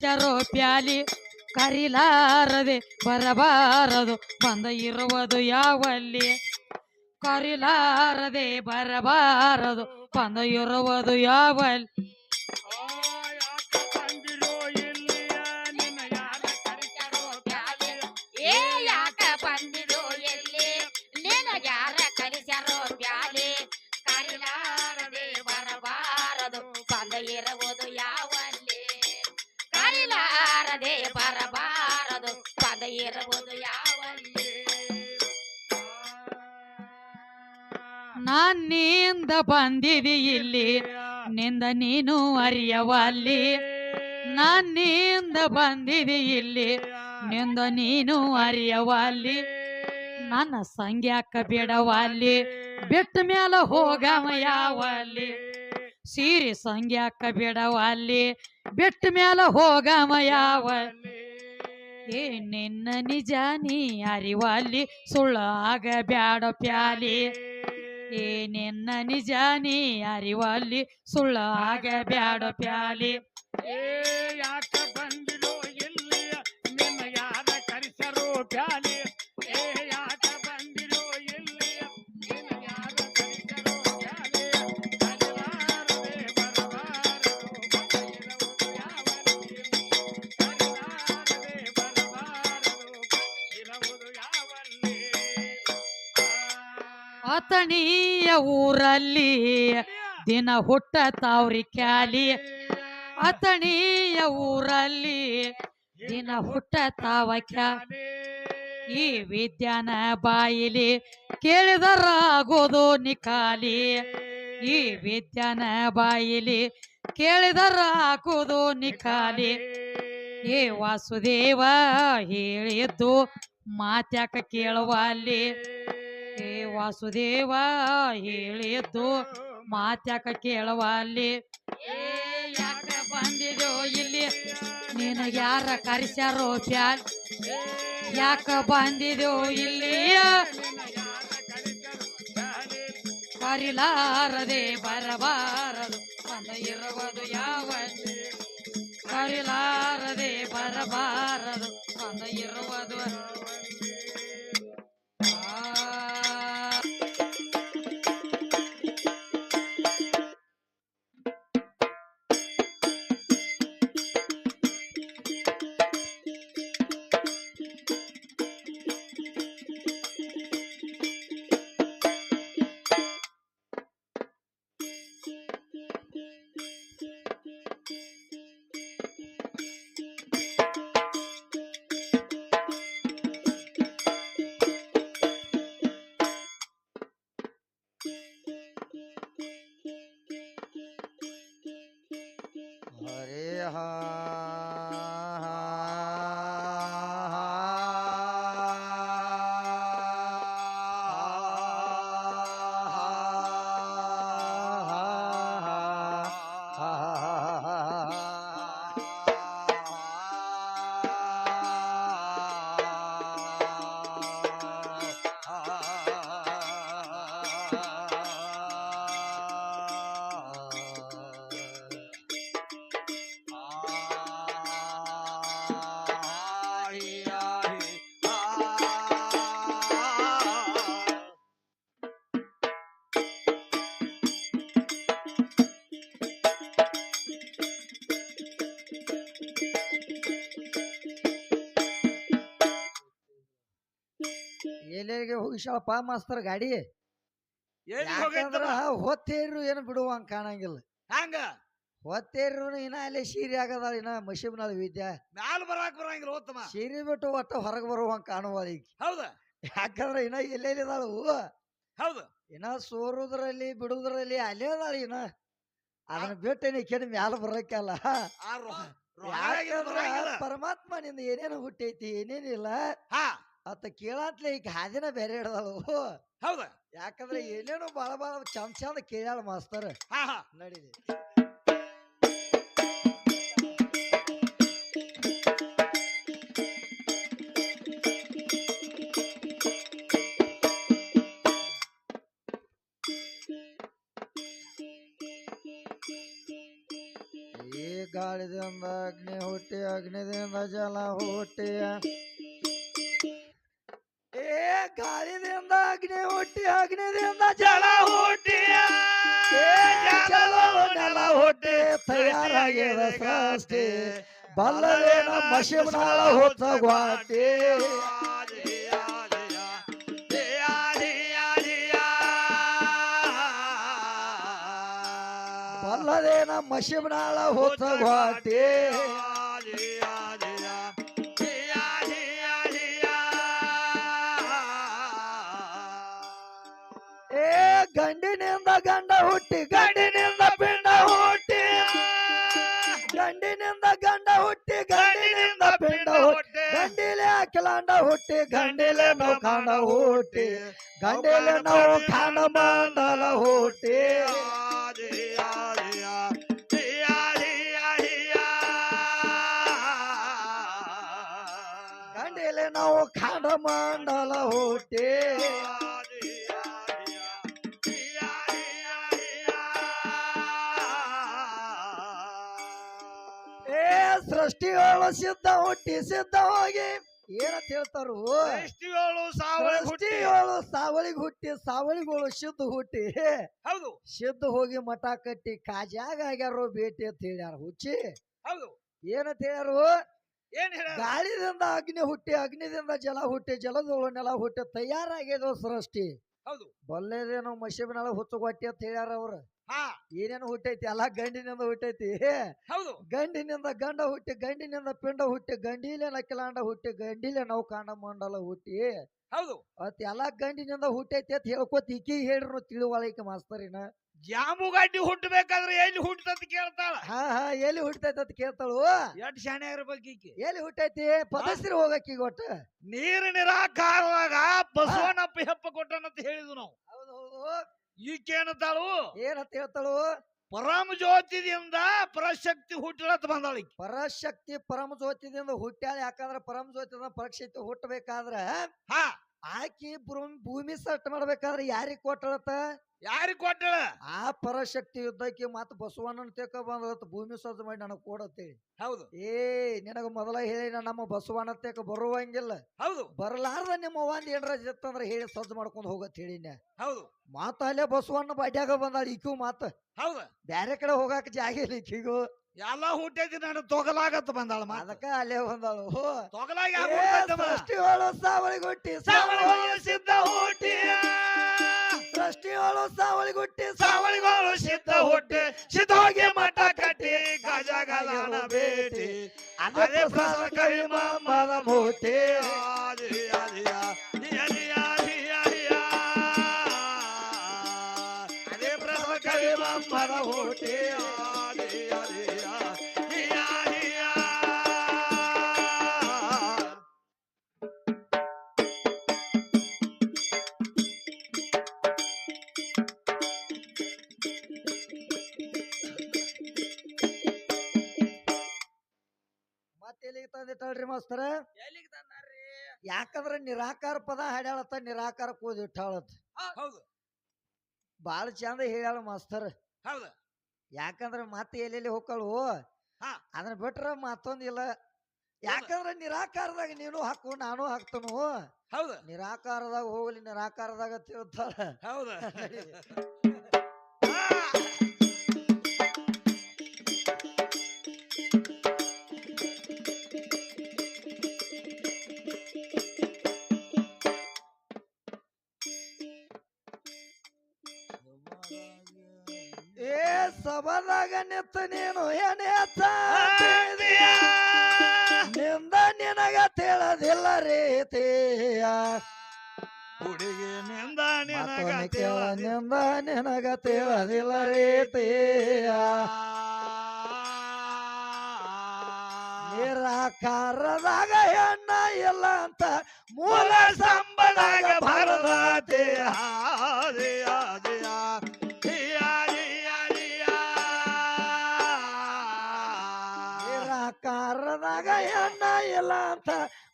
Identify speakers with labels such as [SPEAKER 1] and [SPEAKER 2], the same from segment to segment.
[SPEAKER 1] ಕರಿತಾರೋ ಪ್ಯಾಲಿ ಕರಿಲಾರದೆ ಬರಬಾರದು. ಬಂದ ಇರುವುದು ಯಾವಲ್ಲಿ? ಕರಿಲಾರದೆ ಬರಬಾರದು. ಬಂದ ಇರುವುದು ಯಾವಲ್ಲಿ?
[SPEAKER 2] ಯಾವಲ್ಲಿ?
[SPEAKER 1] ನಾನಿಂದ ಬಂದಿದಿ ಇಲ್ಲಿ, ನಿಂದ ನೀನು ಅರಿಯವಲ್ಲಿ. ನಾನಿಂದ ಬಂದಿದಿ ಇಲ್ಲಿ, ನಿಂದ ನೀನು ಅರಿಯವಲ್ಲಿ. ನನ್ನ ಸಂಗ್ಯಾಕ ಬಿಡವಲ್ಲಿ, ಬಿಟ್ಟ ಮ್ಯಾಲ ಹೋಗವ ಯಾವಲ್ಲಿ. ಸೀರೆ ಸಂಗ್ಯಾಕ ಬಿಡವಲ್ಲಿ, ಬಿಟ್ಟ ಮ್ಯಾಲ ಹೋಗಮ ಯಾವಲ್ಲಿ. ಏ ನಿನ್ನ ನಿಜ ನೀ ಅರಿವಲ್ಲಿ ಸುಳ್ಳು ಆಗ ಬ್ಯಾಡ ಪ್ಯಾಲಿ. ಏ ನಿನ್ನ ನಿಜ ನೀ ಅರಿವಲ್ಲಿ ಸುಳ್ಳು ಆಗ ಬ್ಯಾಡ ಪ್ಯಾಲಿ.
[SPEAKER 3] ಏ
[SPEAKER 1] ಊರಲ್ಲಿ ದಿನ ಹುಟ್ಟ ತಾವ್ರಿ ಕ್ಯಾಲಿ. ಅತಣಿಯ ಊರಲ್ಲಿ ದಿನ ಹುಟ್ಟ ತಾವ ಈ ವಿದ್ಯಾನ ಬಾಯಿಲಿ ಕೇಳಿದರಾಗೋದು ನಿಖಾಲಿ ಈ ವಿದ್ಯಾನ ಬಾಯಿಲಿ ಕೇಳಿದರಾಗೋದು ನಿಖಾಲಿ ಏ ವಾಸುದೇವ ಹೇಳಿದ್ದು ಮಾತ್ಯಾಕ ಕೇಳುವಲ್ಲಿ. ಏ ವಾಸುದೇವ ಹೇಳಿದ್ದು ಮಾತ್ಯಾಕ ಕೇಳವ ಅಲ್ಲಿ. ಯಾಕ ಬಂದಿದೋ ಇಲ್ಲಿ? ನೀನು ಯಾರ ಕರೆಸ್ಯಾರೋ ಪ್ಯಾಲ್? ಯಾಕ ಬಂದಿದೋ ಇಲ್ಲಿ? ಕರಿಲಾರದೆ ಬರಬಾರದು. ಬಂದ ಇರುವುದು ಯಾವ ಕರಿಲಾರದೆ
[SPEAKER 4] ಎಲ್ಲೆಲ್ಲಿಗೆ ಪಾ ಮಾಸ್ತರ್ ಗಾಡಿ.
[SPEAKER 3] ಎಲ್ಲಿ?
[SPEAKER 4] ಹೊತ್ತೇರು ಏನು ಬಿಡುವಂಗ ಕಾಣಂಗಿಲ್ಲ.
[SPEAKER 3] ಹಂಗ?
[SPEAKER 4] ಹೊತ್ತೇರು ಇನ್ನ ಅಲ್ಲಿ ಸೀರೆ ಆಗದ ಇನ್ನ ಮಶೀಬ್ನಾಳ ವಿದ್ಯಾ
[SPEAKER 3] ಮ್ಯಾಲ ಬರಾಕ್ ಬರಂಗಿಲ್ಲ ಉತ್ತಮ
[SPEAKER 4] ಸೀರೆ ಬಿಟ್ಟು ಒಟ್ಟ ಹೊರಗೆ ಬರುವಂಗ ಕಾಣುವ ಈಗ.
[SPEAKER 3] ಹೌದ.
[SPEAKER 4] ಯಾಕಂದ್ರ ಇನ್ನ ಎಲ್ಲೆಲ್ಲಿದಾಳು
[SPEAKER 3] ಹೌದು.
[SPEAKER 4] ಇನ್ನ ಸೋರುದ್ರಲ್ಲಿ ಬಿಡುದ್ರಲ್ಲಿ ಅಲ್ಲೇ ಅದಾಳ ಇನ್ನ. ಅದನ್ನ ಬಿಟ್ಟು ನೀ ಕೆಡ ಮ್ಯಾಲ ಬರಕ್ಕಲ್ಲ. ಯಾಕಂದ್ರ. ಪರಮಾತ್ಮ ನಿಂದ ಏನೇನು ಹುಟ್ಟೈತಿ ಏನೇನಿಲ್ಲ.
[SPEAKER 3] ಹಾ.
[SPEAKER 4] ಅತ್ತ ಕೇಳತ್ಲೆ ಈಗ ಹಾದಿನ ಬೇರೆ ಹಿಡ್ದಾಳು.
[SPEAKER 3] ಹೌದ?
[SPEAKER 4] ಯಾಕಂದ್ರೆ ಏನೇನು ಬಾಳ ಬಾಳ ಚಂದ ಚಂದ ಕೇಳ್ಯಾಳ ಮಾಸ್ತರ್.
[SPEAKER 3] ಹಾ ಹಾ.
[SPEAKER 4] ನಡೀಲಿ. ಈಗ ಗಾಳಿದಿಂದ ಅಗ್ನಿ ಹುಟ್ಟಿ ಅಗ್ನಿದಿಂದ ಜಲ ಹುಟ್ಟಿ. ಗಾಳಿದಿಂದ ಅಗ್ನಿ ಹುಟ್ಟಿ ಅಗ್ನಿದಿಂದ ಜಲ ಹುಟ್ಟಿ ನೆಲ ಹುಟ್ಟಿ ತಯಾರಾಗಿದ ಸೃಷ್ಟಿ. ಬಲ್ಲವೇನ ಮಶಿಮನಾಳ ಹೊತ್ತ ಗ್ವಾಟಿ ಬಲ್ಲದೇನ ಮಶಿಮನಾಳ ಹೊತ್ತ ಗ್ವಾಟಿ ಗಂಡಿನಿಂದ ಗಂಡ ಹುಟ್ಟಿ, ಗಂಡಿನಿಂದ ಪಿಂಡ ಹುಟ್ಟಿ. ಗಂಡಿನಿಂದ ಗಂಡ ಹುಟ್ಟಿ, ಗಂಡಿನಿಂದ ಪಿಂಡ ಹುಟ್ಟಿ. ಗಂಡಿಲೆ ಅಖಿಲಾಂಡ ಹುಟ್ಟಿ, ಗಂಡಿಲೆ ನಾವು ಕಾಣ ಹುಟ್ಟಿ. ಗಂಡಿಲೆ ನಾವು ಕಾಣ ಮಂಡಲ ಹುಟ್ಟಿ. ಗಂಡಿಲೆ ನಾವು ಕಾಂಡ ಮಂಡಲ ಹುಟ್ಟಿ. ಸೃಷ್ಟಿಗಳು ಸಿದ್ಧ ಹುಟ್ಟಿ ಸಿದ್ಧ ಹೋಗಿ. ಏನಂತ ಹೇಳ್ತಾರು?
[SPEAKER 3] ಸೃಷ್ಟಿಗಳು ಸಾವಳಿ ಹುಟ್ಟಿ.
[SPEAKER 4] ಸೃಷ್ಟಿಗಳು ಸಾವಳಿಗ್ ಹುಟ್ಟಿ ಸಾವಳಿಗಳು ಸಿದ್ಧ ಹುಟ್ಟಿ.
[SPEAKER 3] ಹೌದು.
[SPEAKER 4] ಸಿದ್ಧ ಹೋಗಿ ಮಠ ಕಟ್ಟಿ ಕಾಜಾಗ ಆಗ್ಯಾರು ಭೇಟಿ ಅಂತ ಹೇಳ್ಯಾರ ಹುಚ್ಚಿ.
[SPEAKER 3] ಹೌದು.
[SPEAKER 4] ಏನಂತ ಹೇಳ್ಯಾರು?
[SPEAKER 3] ಏನ್ ಹೇಳ
[SPEAKER 4] ಗಾಳಿದಿಂದ ಅಗ್ನಿ ಹುಟ್ಟಿ ಅಗ್ನಿದಿಂದ ಜಲ ಹುಟ್ಟಿ ಜಲದೊಳು ನೆಲ ಹುಟ್ಟಿ ತಯಾರಾಗ್ಯದ ಸೃಷ್ಟಿ.
[SPEAKER 3] ಹೌದು.
[SPEAKER 4] ಬಲ್ಲೇದೇನೋ ಹುಚ್ಚು ಕೊಟ್ಟಿ ಅಂತ ಹೇಳ್ಯಾರ ಅವ್ರ.
[SPEAKER 3] ಹಾ.
[SPEAKER 4] ಏನೇನು ಹುಟ್ಟೈತಿ ಎಲ್ಲಾ ಗಂಡಿನಿಂದ ಹುಟ್ಟೈತಿ.
[SPEAKER 3] ಹೌದು.
[SPEAKER 4] ಗಂಡಿನಿಂದ ಗಂಡ ಹುಟ್ಟಿ ಗಂಡಿನಿಂದ ಪಿಂಡ ಹುಟ್ಟಿ ಗಂಡಿಲೆ ನಕಿಲಾಂಡ ಹುಟ್ಟಿ ಗಂಡಿಲೆ ಕಾಂಡ ಮಂಡಲ ಹುಟ್ಟಿ.
[SPEAKER 3] ಹೌದು.
[SPEAKER 4] ಅತ್ ಎಲ್ಲಾ ಗಂಡಿನಿಂದ ಹುಟ್ಟೈತಿ ಅಂತ ಹೇಳ್ಕೊತ ಈಕಿ ಹೇಳ್ರು ತಿಳುವಳಿಕೆ ಮಾಸ್ತರಿನ.
[SPEAKER 3] ಜಾಮುಗಡ್ಡಿ ಹುಟ್ಟಬೇಕಾದ್ರೆ ಎಲ್ಲಿ ಹುಟ್ಟತಂತ ಕೇಳ್ತಾಳ.
[SPEAKER 4] ಹಾ ಹಾ ಎಲ್ಲಿ ಹುಟ್ಟತ್ ಅಂತ ಕೇಳ್ತಾಳು.
[SPEAKER 3] ಎಷ್ಟ್ ಶಾಣೆ ಇರ್ಬೇಕು ಈಕಿ?
[SPEAKER 4] ಎಲ್ಲಿ ಹುಟ್ಟೈತಿ? ಪದಸ್ರಿ ಹೋಗಕ್ಕಿ ಒಟ್ಟು.
[SPEAKER 3] ನೀರು ನಿರಾಕಾರದಾಗ ಬಸವನಪ್ಪ ಹೆಪ್ಪ ಕೊಟ್ಟನಂತ ಹೇಳಿದ್ವು ನಾವು.
[SPEAKER 4] ಹೌದು ಹೌದು.
[SPEAKER 3] ಈಕೆ ಏನಂತಾಳು?
[SPEAKER 4] ಏನಂತ ಹೇಳ್ತಾಳು?
[SPEAKER 3] ಪರಮ ಜ್ಯೋತಿದಿಂದ ಪರಶಕ್ತಿ ಹುಟ್ಟಲತ್ ಬಂದಾಳ ಈಕಿ.
[SPEAKER 4] ಪರಶಕ್ತಿ ಪರಮ ಜ್ಯೋತಿದಿಂದ ಹುಟ್ಟ್ಯಾಳ. ಯಾಕಂದ್ರ ಪರಮ ಜ್ಯೋತಿ ಪರಶಕ್ತಿ ಹುಟ್ಟಬೇಕಾದ್ರ
[SPEAKER 3] ಹಾ.
[SPEAKER 4] ಆಕಿ ಭೂಮಿ ಭೂಮಿ ಸಟ್ ಮಾಡ್ಬೇಕಾದ್ರೆ ಯಾರಿಗ್ ಕೊಟ್ಟಳತ್ತ?
[SPEAKER 3] ಯಾರಿಗ್ ಕೊಟ್ಟಳ?
[SPEAKER 4] ಆ ಪರಶಕ್ತಿ ಯುದ್ಧಕ್ಕೆ ಮತ್ತ ಬಸವಣ್ಣನ ತೇಕ ಬಂದತ್ ಭೂಮಿ ಸಜ್ಜು ಮಾಡಿ ನನಗ್ ಕೊಡತ್ತೇಳಿ
[SPEAKER 3] ಹೌದು.
[SPEAKER 4] ಏ ನಿನಗ ಮೊದಲ ಹೇಳಿ ನಮ್ಮ ಬಸವಣ್ಣ ತೇಕ ಬರುವಂಗಿಲ್ಲ.
[SPEAKER 3] ಹೌದು.
[SPEAKER 4] ಬರಲಾರ್ದ ನಿಮ್ಮ ಒಂದ್ ಏನರ ಇತ್ತಂದ್ರ ಹೇಳಿ ಸಜ್ಜು ಮಾಡ್ಕೊಂಡು ಹೋಗತ್ ಹೇಳಿನ
[SPEAKER 3] ಹೌದು.
[SPEAKER 4] ಮಾತ ಅಲ್ಲೇ ಬಸವಣ್ಣ ಬಾಡ್ಯಾಗ ಬಂದಾಳ ಈಕೂ ಮಾತ.
[SPEAKER 3] ಹೌದು.
[SPEAKER 4] ಬ್ಯಾರೆ ಕಡೆ ಹೋಗಾಕ ಜಾಗ ಇಲ್ಲ ಈಕಿಗೂ.
[SPEAKER 3] ಎಲ್ಲ ಹುಟ್ಟೈತಿ ನಾನು ತೊಗಲಾಗತ್ತ ಬಂದಾಳ
[SPEAKER 4] ಅದಕ್ಕ ಅಲ್ಲೇ ಬಂದಾಳು.
[SPEAKER 3] ತೊಗಲಾಗಿ
[SPEAKER 4] ಸಾವಳಿ ಸೃಷ್ಟಿಯೊಳು ಸಾವಳಿಗುಟ್ಟಿ
[SPEAKER 3] ಸಾವಳಿಗಳು ಸಿದ್ಧ ಹುಟ್ಟಿ.
[SPEAKER 4] ಸಾವಳಿ ಗುಟ್ಟಿ
[SPEAKER 3] ಸಾವಳಿಗಳು ಸಿದ್ಧ ಹುಟ್ಟಿ. ಸಿದ್ಧ ಹೋಗಿ ಮಠ ಕಟ್ಟಿ ಗಜಗಲನ ಭೇಟಿ.
[SPEAKER 4] ಅದೇ ಪ್ರಸಾದ ಕರಿ ಮದ ಮೂರ್ತಿ
[SPEAKER 3] ಅದೇ
[SPEAKER 4] ಮಾಸ್ತರ ಯಾಕಂದ್ರ ನಿರಾಕಾರ ಪದ ಹಾಡ್ಯಾಳತ್ತ ನಿರಾಕಾರ ಕೂದ್ ಇಟ್ಟಾಳತ್
[SPEAKER 3] ಹೌದು.
[SPEAKER 4] ಬಾಳ ಚಂದ ಹೇಳ್ಯಾಳ ಮಾಸ್ತರ್.
[SPEAKER 3] ಹೌದು.
[SPEAKER 4] ಯಾಕಂದ್ರ ಮತ್ತೆ ಎಲ್ಲೆಲ್ಲಿ ಹೋಗ್ಕಳು. ಅದನ್ನ ಬಿಟ್ರ ಮತ್ತೊಂದಿಲ್ಲ ಯಾಕಂದ್ರ ನಿರಾಕಾರದಾಗ ನೀನು ಹಾಕು ನಾನು ಹಾಕ್ತನು.
[SPEAKER 3] ಹೌದು.
[SPEAKER 4] ನಿರಾಕಾರದಾಗ ಹೋಗ್ಲಿ ನಿರಾಕಾರದಾಗ ತಿಳ್ತಾಳ
[SPEAKER 3] ಹೌದು.
[SPEAKER 4] ಸಭಾದಾಗ ನಿಂತ ನೀನು ಏನೇ ನಿಂದ ನಿನಗ ತಿಳದಿಲ್ಲ ರೀತಿಯ
[SPEAKER 3] ಹುಡುಗಿ ನಿಂದ
[SPEAKER 4] ಮತ್ತೊಮ್ಮೆ ನಿಂದ ನಿನಗ ತಿಳದಿಲ್ಲ ರೀತಿಯ ನಿರಾಕಾರದಾಗ ಹೆಣ್ಣ ಇಲ್ಲ ಅಂತ ಮೂಲ ಸಂಬಳದಾಗ ಭರದಾತಿ எல்லாம்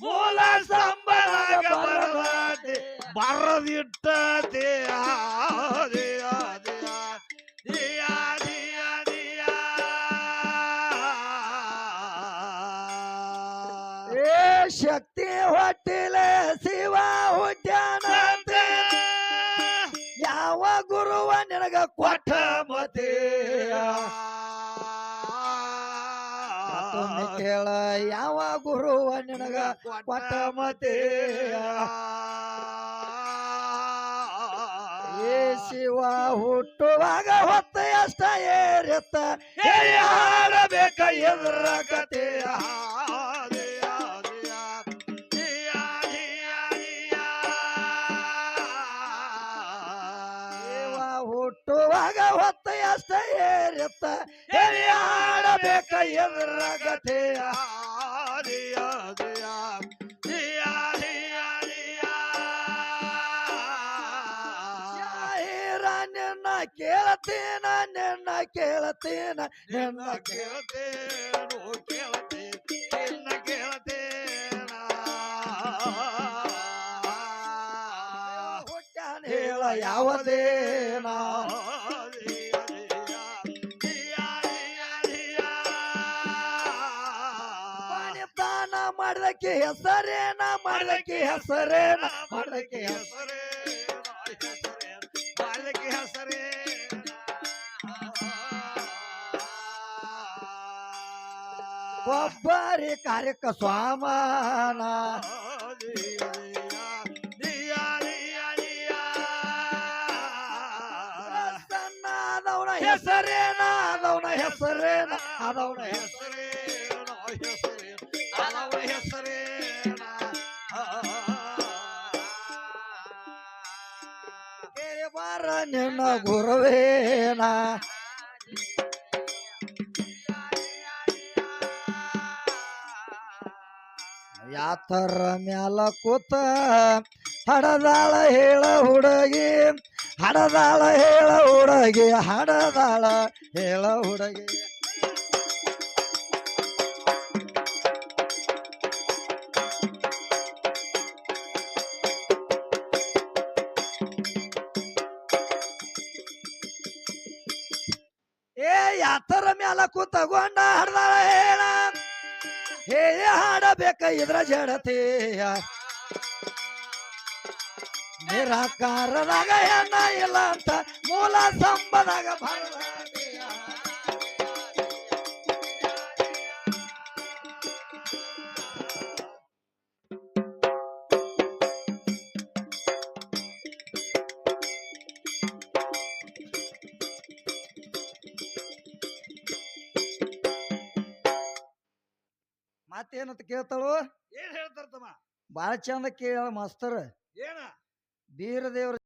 [SPEAKER 4] மூல
[SPEAKER 3] சம்பளாக
[SPEAKER 4] பரவாது. பரவிட்டதே ஆதே ஆதே தியா தியா தியா ஏ சக்தி ஹோட்டில சிவா உத்யானந்தே ಯಾವ ಗುರುವ ನಿನಗ ಕೊಟ್ಟ ಮತೆ ಏ ಶಿವ ಹುಟ್ಟುವಾಗ ಹೊತ್ತ ಅಷ್ಟ ಏರಿತ್ತ.
[SPEAKER 3] ಹಾಡಬೇಕ ಎದುರ ಕತೆಯ
[SPEAKER 4] ಹುಟ್ಟುವಾಗ ಹೊತ್ತ ಅಷ್ಟ ಏರಿತ್ತ.
[SPEAKER 3] ಹೇಳಿ ಹಾಡಬೇಕ ಎದುರ ಕತೆಯ
[SPEAKER 4] ಕೇಳತೀನ ನಿನ್ನ ಕೇಳತೇನ ನಿನ್ನ
[SPEAKER 3] ಕೇಳತೇನು ಕೇಳತೇನ ನಿನ್ನ ಕೇಳತೇನ
[SPEAKER 4] ಹುಟ್ಟ್ಯಾನ ಹೇಳ ಯಾವದೇನ ಮಾಡ್ದಕ್ಕೆ ಹೆಸರೇನ ಮಾಡ್ದಕ್ಕೆ ಹೆಸರೇನ ಮಾಡ್ದಕ್ಕೆ ಹೆಸರು ಒಬ್ಬರಿ ಕಾರ್ಯಕ್ಕ ಸ್ವಾಮನ. ಅದವನ ಹೆಸರೇನ ಅದವನ ಹೆಸರೇನ ಅದವನ ಹೆಸರೇನ ಹೆಸರೇನ ಹೆಸರು ಬಾರ ನಿನ್ನ ಗುರುವೇನ. ಯಾತರ ಮ್ಯಾಲ ಕೂತ ಹಡದಾಳ ಹೇಳ ಹುಡುಗಿ, ಹಡದಾಳ ಹೇಳ ಹುಡುಗಿ, ಹಡದಾಳ ಹೇಳ ಹುಡುಗಿ. ಏ, ಯಾತರ ಮ್ಯಾಲ ಕೂತ ಕೂತಗೊಂಡ ಹಡದಾಳ ಹೇಳ. ಹೇಳಿ ಹಾಡಬೇಕ ಇದ್ರ ಜಡತೆಯ ನಿರಾಕಾರದಾಗ ಏನ ಇಲ್ಲ ಅಂತ ಮೂಲ ಸಂಬದಾಗ ಭರವಸೆಯ. ಮತ್ತೇನಂತ ಕೇಳ್ತಾಳು?
[SPEAKER 3] ಏನ್ ಹೇಳ್ತಾರ ತಮ್ಮ?
[SPEAKER 4] ಬಾಳ ಚಂದ ಕೇಳ ಮಾಸ್ತರ್.
[SPEAKER 3] ಏನ?
[SPEAKER 4] ಬೀರದೇವ್ರ